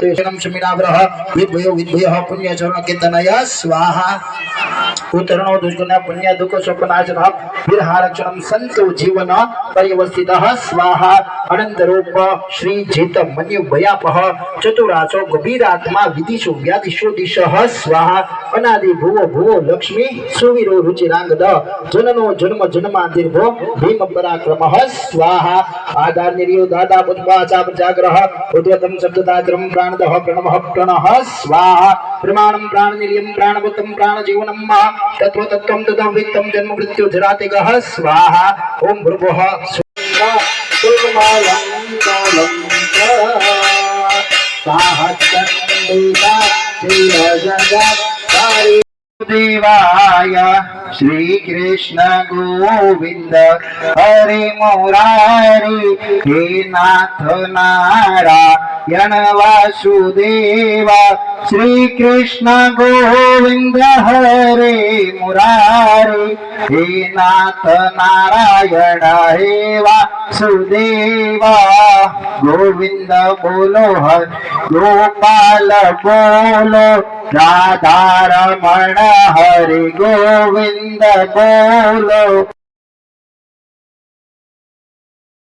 तेषां शमिनाग्रह विद्भयो विद्भयः पुण्यचरणकीर्तनय स्वाहा ઉતરણો દુષ્ગુણ પુણ્ય દુઃખ સ્વપ્નાશન વિરહારક્ષણ સંતો જીવન પરિવસ્થિત સ્વાહા અનંત રૂપ શ્રી જીત મન્યુ ભયાપહ ચતુરાસો ગભીરાત્મા વિદિશો વ્યાધિશો દિશ સ્વાહા અનાદિ ભુવો ભુવો લક્ષ્મી સુવીરો રુચિરાંગ જનનો જન્મ જન્માંતિર્ભો ભીમ પરાક્રમ સ્વાહા ఆదార్యూ దాదాపుత్వాచాపజాగ్రహ ఉద్వతం శబ్దదాగ్రం ప్రాణదః ప్రణవః ప్రణః స్వాహ ప్రమాణం ప్రాణనిర్యం ప్రాణభూతం ప్రాణజీవనం మహ తత్వతత్వం తదవ్యక్తం జన్మ మృత్యు జరాతిగః స్వాహ ఓం భృభుః సాహచండిగా జగత్ દેવાય શ્રી કૃષ્ણ ગોવિંદ હરે મોરારી હે નાથ નારાયણ વાસુદેવા શ્રી કૃષ્ણ ગોવિંદ હરે મુરારી હે નાથ નારાયણ હે વાસુદેવા ગોવિંદ બોલો હર ગોપાલ બોલો રાધા રમણ હરિ ગોવિંદ બોલો